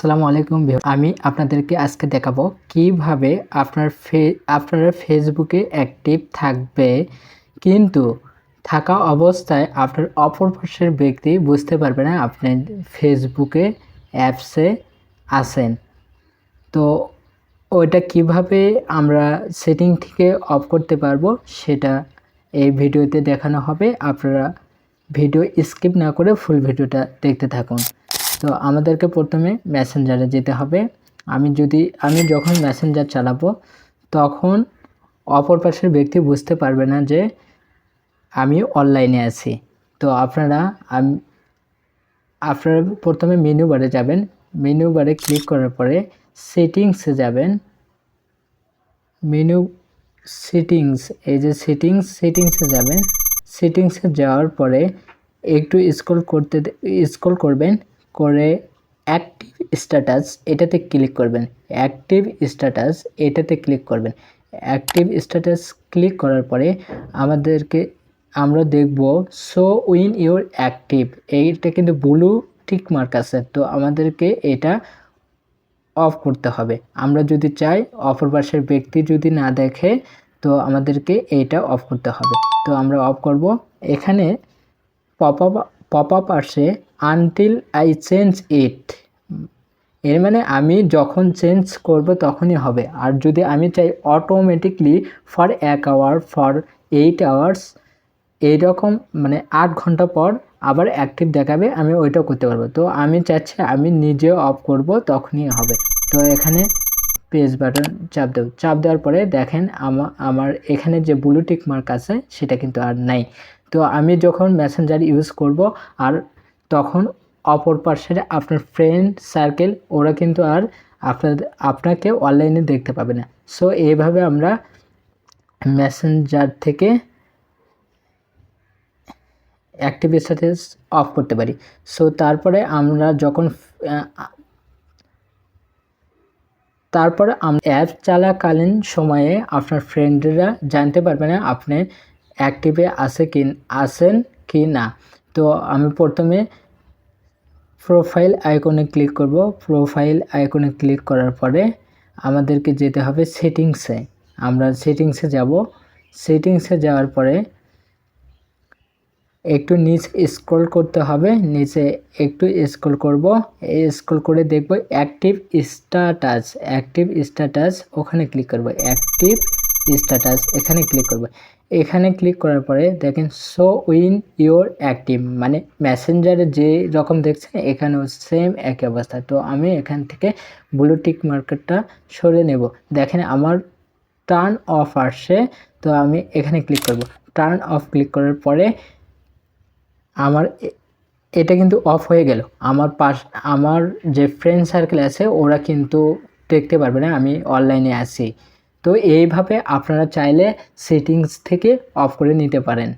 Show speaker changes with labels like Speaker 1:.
Speaker 1: আসসালামু আলাইকুম আমি আপনাদেরকে আজকে দেখাবো কীভাবে আপনার ফে, আপনারা ফেসবুকে অ্যাক্টিভ থাকবে। কিন্তু থাকা অবস্থায় আপনার অপর পাশের ব্যক্তি বুঝতে পারবে না আপনি ফেসবুকে অ্যাপসে আছেন। তো ওইটা কীভাবে আমরা সেটিং থেকে অফ করতে পারব সেটা এই ভিডিওতে দেখানো হবে। আপনারা ভিডিও স্কিপ না করে ফুল ভিডিওটা দেখতে থাকুন। তো আমাদেরকে প্রথমে মেসেঞ্জারে যেতে হবে। আমি যদি, আমি যখন মেসেঞ্জার চালাবো, তখন অপর পাশের ব্যক্তি বুঝতে পারবে না যে আমি অনলাইনে আছি। তো আপনারা, আমি, আপনারা প্রথমে মেনু বারে যাবেন। মেনু বারে ক্লিক করার পরে সেটিংসে যাবেন। মেনু সেটিংস এই যে সেটিংস সেটিংসে যাবেন। সেটিংসে যাওয়ার পরে একটু স্ক্রল করতে স্ক্রল করবেন। করে অ্যাক্টিভ স্ট্যাটাস এটাতে ক্লিক করবেন। অ্যাক্টিভ স্ট্যাটাস এটাতে ক্লিক করবেন। অ্যাক্টিভ স্ট্যাটাস ক্লিক করার পরে আমাদেরকে আমরা দেখব সো উইন ইউর অ্যাক্টিভ এইটা কিন্তু ব্লু টিক মার্ক আছে, তো আমাদেরকে এটা অফ করতে হবে। আমরা যদি চাই অপর পাশের ব্যক্তি যদি না দেখে, তো আমাদেরকে এইটা অফ করতে হবে। তো আমরা অফ করব। এখানে পপ আপ পপ আপ আসে আনটিল আই চেঞ্জ ইট এর মানে আমি যখন চেঞ্জ করব তখনই হবে। আর যদি আমি চাই অটোমেটিকলি ফর এক আওয়ার ফর এইট আওয়ার্স এইরকম মানে আট ঘণ্টা পর আবার অ্যাক্টিভ দেখাবে, আমি ওইটাও করতে পারব। তো আমি চাচ্ছি আমি নিজে অফ করব তখনই হবে। তো এখানে পেজ বাটন চাপ দেব চাপ দেওয়ার পরে দেখেন আমার এখানে যে ব্লু টিক মার্ক আছে, সেটা কিন্তু আর নাই। তো আমি যখন মেসেঞ্জার ইউজ করব, আর তখন অপর পাশের আপনার ফ্রেন্ড সার্কেল ওরা কিন্তু আর আপনাদের আপনাকে অনলাইনে দেখতে পাবে না। সো এইভাবে আমরা মেসেঞ্জার থেকে অ্যাক্টিভ স্ট্যাটাস অফ করতে পারি। সো তারপরে আমরা যখন তারপরে অ্যাপ চালাকালীন সময়ে আপনার ফ্রেন্ডরা জানতে পারবে না, আপনি অ্যাক্টিভে আছে কি, আছেন কি না? তো আমি প্রথমে প্রোফাইল আইকনে ক্লিক করব। প্রোফাইল আইকনে ক্লিক করার পরে আমাদেরকে যেতে হবে সেটিংসে আমরা সেটিংসে যাব। সেটিংসে যাওয়ার পরে একটু নিচ স্ক্রল করতে হবে। নিচে একটু স্ক্রল করব। স্ক্রল করে দেখব অ্যাক্টিভ স্ট্যাটাস অ্যাক্টিভ স্ট্যাটাস ওখানে ক্লিক করব। অ্যাক্টিভ স্ট্যাটাস এখানে ক্লিক করব। এখানে ক্লিক করার পরে দেখেন শো উইন ইওর অ্যাক্টিভ মানে মেসেঞ্জারে যে রকম দেখছেন, এখানেও সেম একই অবস্থা। তো আমি এখান থেকে ব্লু টিক মার্কেটটা সরে নেব। দেখেন, আমার টার্ন অফ আসছে, তো আমি এখানে ক্লিক করব। টার্ন অফ ক্লিক করার পরে আমার এটা কিন্তু অফ হয়ে গেল। আমার পাশ, আমার যে ফ্রেন্ড সার্কেল আছে, ওরা কিন্তু দেখতে পারবে না, আমি অনলাইনে আছি। তো এইভাবে আপনারা চাইলে সেটিংস থেকে অফ করে নিতে পারেন।